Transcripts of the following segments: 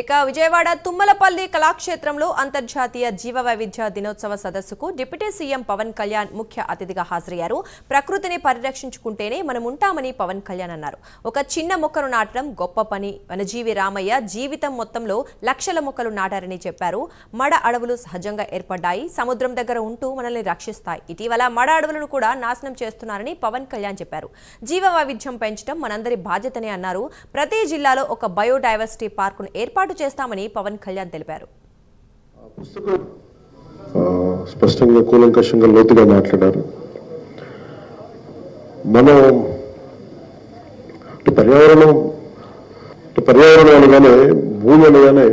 ఇక విజయవాడ తుమ్మలపల్లి కళాక్షేత్రంలో అంతర్జాతీయ జీవ వైవిధ్య దినోత్సవ సదస్సుకు డిప్యూటీ సీఎం పవన్ కళ్యాణ్ ముఖ్య అతిథిగా హాజరయ్యారు. ప్రకృతిని పరిరక్షించుకుంటేనే మనం ఉంటామని పవన్ కళ్యాణ్ అన్నారు. ఒక చిన్న మొక్కను నాటడం గొప్ప పని. వనజీవి రామయ్య జీవితం మొత్తంలో లక్షల మొక్కలు నాటారని చెప్పారు. మడ అడవులు సహజంగా ఏర్పడ్డాయి. సముద్రం దగ్గర ఉంటూ మనల్ని రక్షిస్తాయి. ఇటీవల మడ అడవులను కూడా నాశనం చేస్తున్నారని పవన్ కళ్యాణ్ చెప్పారు. జీవ వైవిధ్యం పెంచడం మనందరి బాధ్యతనే అన్నారు. ప్రతి జిల్లాలో ఒక బయోడైవర్సిటీ పార్కును ఏర్పాటు చేస్తామని పవన్ కళ్యాణ్ తెలిపారు. పుస్తకం స్పష్టంగా కూలంకషంగా లోతుగా మాట్లాడారు. మనం పర్యావరణం పర్యావరణం అనగానే భూమి అనగానే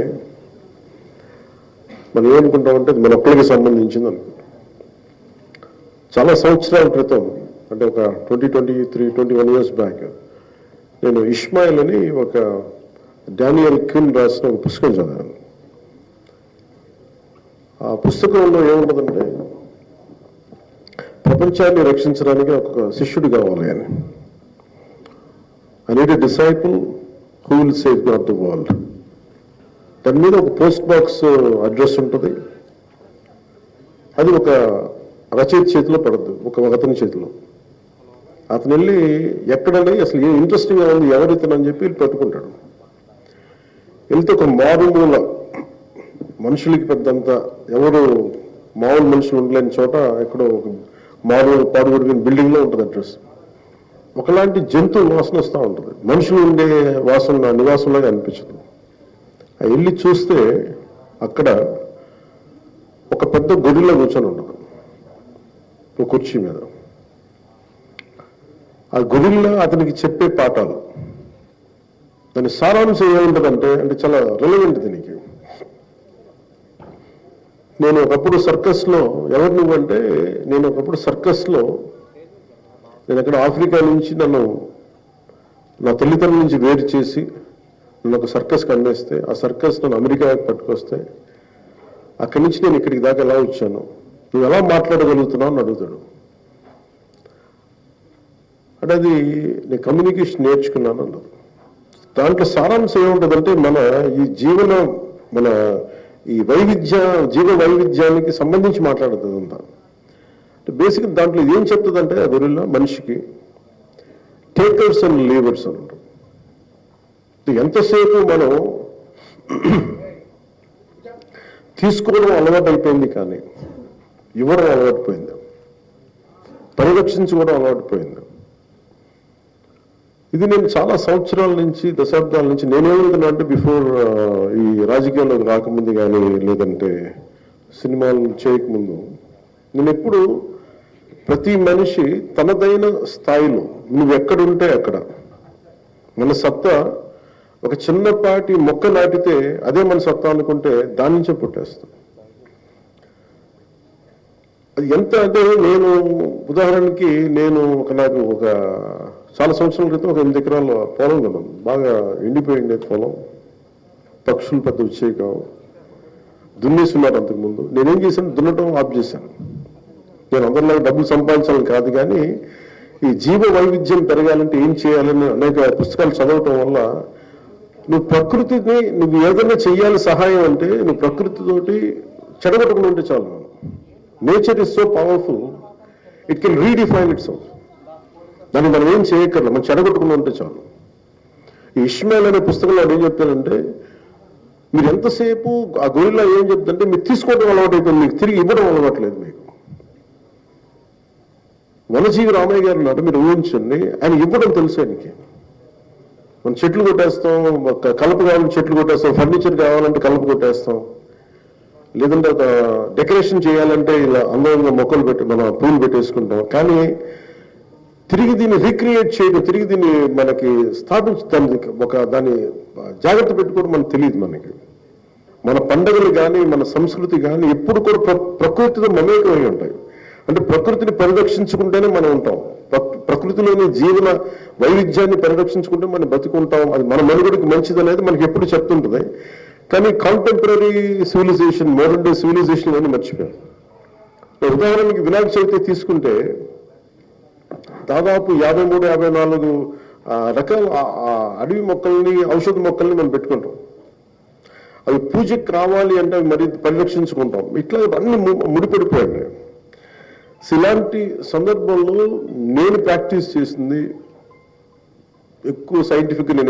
మనం ఏమనుకుంటామంటే మన ఒక్కరికి సంబంధించింది అనుకుంటాం. చాలా సంవత్సరాల క్రితం అంటే ఒక twenty twenty three twenty one years back నేను ఇస్మాయిల్ అని ఒక డానియల్ క్విన్ రాసిన ఒక పుస్తకం చదివాను. ఆ పుస్తకంలో ఏముంటుందంటే ప్రపంచాన్ని రక్షించడానికి ఒక శిష్యుడు కావాలి అని. అనేది disciple who will save God the world దాని మీద ఒక పోస్ట్ బాక్స్ అడ్రస్ ఉంటుంది. అది ఒక రచయిత చేతిలో పడద్దు ఒక అతని చేతిలో. అతను వెళ్ళి ఎక్కడనే అసలు ఏం ఇంట్రెస్టింగ్గా ఉంది ఎవరు ఇతను చెప్పి పెట్టుకుంటాడు. వెళ్తే ఒక మారుమూల మనుషులకి పెద్దంత ఎవరు మామూలు మనుషులు ఉండలేని చోట ఎక్కడో ఒక మారు పాడుబడిన బిల్డింగ్లో ఉంటుంది అడ్రస్. ఒకలాంటి జంతువు వాసన వస్తూ ఉంటుంది. మనుషులు ఉండే వాసన నివాసంలాగా అనిపించదు. ఆ వెళ్ళి చూస్తే అక్కడ ఒక పెద్ద గొడిలో కూర్చొని ఉండదు ఒక కుర్చీ మీద. ఆ గొడిల్లో అతనికి చెప్పే పాఠాలు. దాని సారాంశం ఏముంటుందంటే అంటే చాలా రిలవెంట్ దీనికి. నేను ఒకప్పుడు సర్కస్లో ఎవరు నువ్వు అంటే నేను ఒకప్పుడు సర్కస్లో నేను అక్కడ ఆఫ్రికా నుంచి నన్ను నా తల్లిదండ్రుల నుంచి వేరు చేసి నన్ను ఒక సర్కస్కి అందేస్తే ఆ సర్కస్ నన్ను అమెరికాకి పట్టుకొస్తే అక్కడి నుంచి నేను ఇక్కడికి దాకా ఎలా వచ్చాను? నువ్వు ఎలా మాట్లాడగలుగుతున్నావు అని అడుగుతాడు. అంటే అది నేను కమ్యూనికేషన్ నేర్చుకున్నాను అన్నారు దాంట్లో సారాంశం ఏముంటుందంటే మన ఈ జీవన మన ఈ వైవిధ్య జీవ వైవిధ్యానికి సంబంధించి మాట్లాడుతుంది అంతా బేసిక్ దాంట్లో ఏం చెప్తుందంటే గొరిల్లా మనిషికి టేకర్స్ అండ్ లీవర్స్ అని ఎంతసేపు మనం తీసుకోవడం అలవాటు అయిపోయింది కానీ ఇవ్వడం అలవాటు పోయింది పరిరక్షించుకోవడం అలవాటు పోయింది ఇది నేను చాలా సంవత్సరాల నుంచి దశాబ్దాల నుంచి నేనేమనుకున్నా అంటే బిఫోర్ uh, ఈ రాజకీయాల్లోకి రాకముందు కానీ లేదంటే సినిమాలు చేయకముందు నేను ఎప్పుడు ప్రతి మనిషి తనదైన స్థాయిలో నువ్వు ఎక్కడుంటే అక్కడ మన సత్తా ఒక చిన్నపాటి మొక్క నాటితే అదే మన సత్తా అనుకుంటే దాని నుంచే పుట్టేస్తాం. అది ఎంత అంటే నేను ఉదాహరణకి నేను ఒక నాకు ఒక చాలా సంవత్సరాల క్రితం ఒక ఎనిమిది ఎకరాల పొలం కదా బాగా ఎండిపోయింది పొలం. పక్షులు పెద్ద వచ్చేవి కావు దున్నేస్తున్నారు అంతకుముందు. నేనేం చేశాను? దున్నటం ఆఫ్ చేశాను. నేను అందరిలో డబ్బులు సంపాదించాలని కాదు కానీ ఈ జీవ వైవిధ్యం పెరగాలంటే ఏం చేయాలని అనేక పుస్తకాలు చదవటం వల్ల నువ్వు ప్రకృతిని నువ్వు ఏదైనా చేయాలి సహాయం అంటే నువ్వు ప్రకృతితోటి చెడగొట్టకుండా ఉంటే చాలు. Nature is so powerful it can redefine it self దాన్ని మనం ఏం చేయక్కర్లేదు. మనం చెడగొట్టుకుని ఉంటే చాలు. ఈ ఇష్మాయిల్ అనే పుస్తకంలో ఏం చెప్తానంటే మీరు ఎంతసేపు ఆ గొరిలో ఏం చెప్తుంటే మీరు తీసుకోవడం అలవాటు అయిపోయింది మీకు తిరిగి ఇవ్వడం అలవాట్లేదు మీకు. వనజీవి రామయ్య గారు ఉన్నారు మీరు ఊహించండి. ఆయన ఇవ్వడం తెలుసు ఆయనకి. మనం చెట్లు కొట్టేస్తాం కలుపు కలప కావాలంటే చెట్లు కొట్టేస్తాం ఫర్నిచర్ కావాలంటే కలప కొట్టేస్తాం. లేదంటే ఒక డెకరేషన్ చేయాలంటే ఇలా అందంగా మొక్కలు పెట్టి మనం పూలు పెట్టేసుకుంటాం. కానీ తిరిగి దీన్ని రీక్రియేట్ చేయడం తిరిగి దీన్ని మనకి స్థాపించడానికి ఒక దాన్ని జాగ్రత్త పెట్టుకోవడం మనకు తెలియదు మనకి. మన పండుగలు కానీ మన సంస్కృతి కానీ ఎప్పుడు కూడా ప్రకృతితో మమేకమై ఉంటాయి. అంటే ప్రకృతిని పరిరక్షించుకుంటేనే మనం ఉంటాం. ప్ర- ప్రకృతిలోని జీవన వైవిధ్యాన్ని పరిరక్షించుకుంటే మనం బతుకుంటాం. అది మన మనుగడికి మంచిది అనేది మనకి ఎప్పుడు చెప్తుంటుంది. కానీ contemporary civilization modern day civilization అని మర్చిపోయాం ఉదాహరణకి వినాయక చవితి తీసుకుంటే దాదాపు యాభై మూడు యాభై నాలుగు రకాల అడవి మొక్కల్ని ఔషధ మొక్కల్ని మనం పెట్టుకుంటాం. అవి పూజకి రావాలి అంటే మరి పరిరక్షించుకుంటాం. ఇట్లా అన్ని ముడిపెడిపోయాయి. సో ఇలాంటి సందర్భంలో నేను ప్రాక్టీస్ చేసింది ఎక్కువ సైంటిఫిక్ నేను